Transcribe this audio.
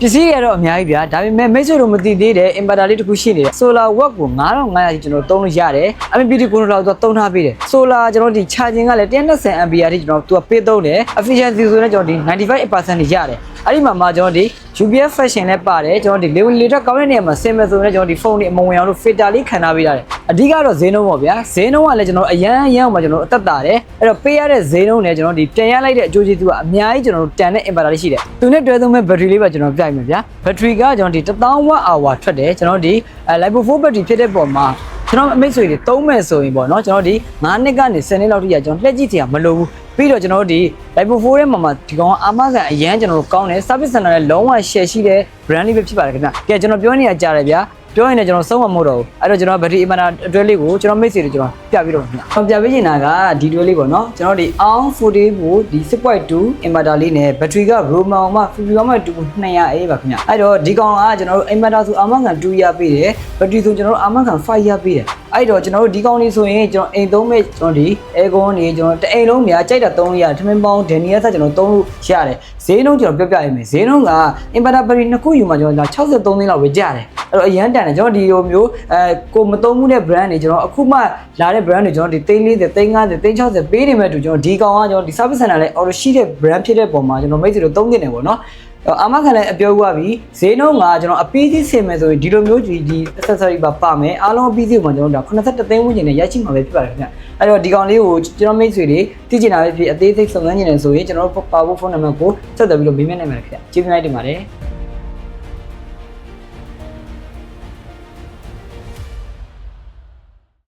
ပစ္စည်းတွေကတော့အများကြီးဗျာဒါပေမဲ့မိတ်ဆွေတို့မသိသေးတဲ့ inverter လေးတစ်ခုရှိနေတယ် solar watt ကို9500ကြီးကျွန်တော်သုံးလို့ရတယ် MPPT ကိုတော့သူသုံးထားပေးတယ် solar ကျွန်တော်ဒီ charging ကလည်း120 ampere ထိကျွန်တော်သူကပေးသုံးတယ် efficiency ဆိုရင်ကျွန်တော်ဒီ95%ကြီးရတယ် အဲ့ဒီမှာမှကျွန်တော်ဒီ UPS fashion လည်းပါတယ်ကျွန်တော်ဒီ level လေးတော့ကောင်းတဲ့နေရာမှာဆင်မယ်ဆိုရင်ကျွန်တော်ဒီဖုန်းတွေအမဝင်အောင်လို့ filter လေးခံထားပေးရတယ်အဓိကတော့ဈေးနှုန်းပေါ့ဗျာဈေးနှုန်းကလည်းကျွန်တော်အရန်အရန်မှာကျွန်တော်အသက်တာတယ်အဲ့တော့ပေးရတဲ့ဈေးနှုန်းနဲ့ကျွန်တော်ဒီတင်ရလိုက်တဲ့အကျိုးကျေးဇူးကအများကြီးကျွန်တော်တို့တန်တဲ့ inverter လေးရှိတယ်သူနဲ့တွဲသုံးမဲ့ battery လေးပဲကျွန်တော်ပြိုင်မယ်ဗျာ battery ကကျွန်တော်ဒီ1000 watt hour ထွက်တယ်ကျွန်တော်ဒီ Lipo 4 battery ဖြစ်တဲ့ပုံမှာ ကျွန်တော်အမိတ်ဆွေတွေသုံးမယ်ဆိုရင်ပေါ့နော်ကျွန်တော်ဒီ9နှစ်ကနေ10နှစ်လောက်ထိရကျွန်တော်လက်ကြည့်စရာမလိုဘူးပြီးတော့ကျွန်တော်တို့ဒီ Lipo 4ထဲမှာမှာဒီကောင်အာမခံအရန်ကျွန်တော်တို့ကောင်းတယ် service center နဲ့လုံးဝ share ရှိတဲ့ brand လေးပဲဖြစ်ပါတယ်ခင်ဗျကဲကျွန်တော်ပြောနေရကြတယ်ဗျာ ပြောရင်လည်းကျွန်တော်ဆုံးမမို့တော့ဘူးအဲ့တော့ကျွန်တော် battery inverter အတွဲလေးကိုကျွန်တော်မိတ်ဆွေတွေကျွန်တော်ပြပြီးတော့ခင်ဗျကျွန်တော်ပြပေးချင်တာကဒီတွဲလေးပေါ့နော်ကျွန်တော်ဒီ ARM 40ကိုဒီ6.2 inverter လေးနဲ့ battery က Roman မှာ51.2 200A ပါခင်ဗျအဲ့တော့ဒီကောင်ကကျွန်တော်တို့ inverter ဆိုအာမခံ2ရပေးတယ် battery ဆိုကျွန်တော်တို့အာမခံ5ရပေးတယ် အဲ့တော့ကျွန်တော်တို့ဒီကောင်လေးဆိုရင်ကျွန်တော်အိမ်သုံးမဲ့ကျွန်တော်ဒီ aircon နေကျွန်တော်တအိမ်လုံးများကြိုက်တာသုံးလို့ရတယ်ထမင်းပေါင်းဒန်နီယာဆက်ကျွန်တော်သုံးလို့ရတယ်ဈေးနှုန်းကျွန်တော်ပြောပြရမယ်ဈေးနှုန်းက inverter battery နှစ်ခုယူမှကျွန်တော်63သိန်းလောက်ပဲကျတယ်အဲ့တော့အရန်တန်တယ်ကျွန်တော်ဒီလိုမျိုးအဲကိုမသုံးမှုတဲ့ brand တွေကျွန်တော်အခုမှလာတဲ့ brand တွေကျွန်တော်ဒီ340 350 360ပေးနေမဲ့တူကျွန်တော်ဒီကောင်ကကျွန်တော်ဒီ service center လေး order ရှိတဲ့ brand ဖြစ်တဲ့ပုံမှာကျွန်တော်မိတ်ဆွေတို့သုံးနေတယ်ပေါ့နော် အာမခံလည်းအပြောဦးပြီဈေးနှုန်းကကျွန်တော်အပီးစီးဆင်မယ်ဆိုရင်ဒီလိုမျိုးဒီဒီ accessory ပါပါမယ်အားလုံးအပီးစီးကိုမှကျွန်တော်တို့83သိန်းဝန်းကျင်နဲ့ရရှိမှာပဲဖြစ်ပါတယ်ခင်ဗျအဲ့တော့ဒီကောင်လေးကိုကျွန်တော်မိတ်ဆွေတွေသိချင်တာပဲဖြစ်အသေးစိတ်စုံစမ်းနေတယ်ဆိုရင်ကျွန်တော်တို့ပါဖို့ဖုန်းနံပါတ်ကိုဆက်သွယ်ပြီးတော့မေးမြန်းနိုင်ပါတယ်ခင်ဗျကျေးဇူးတင်ပါတယ်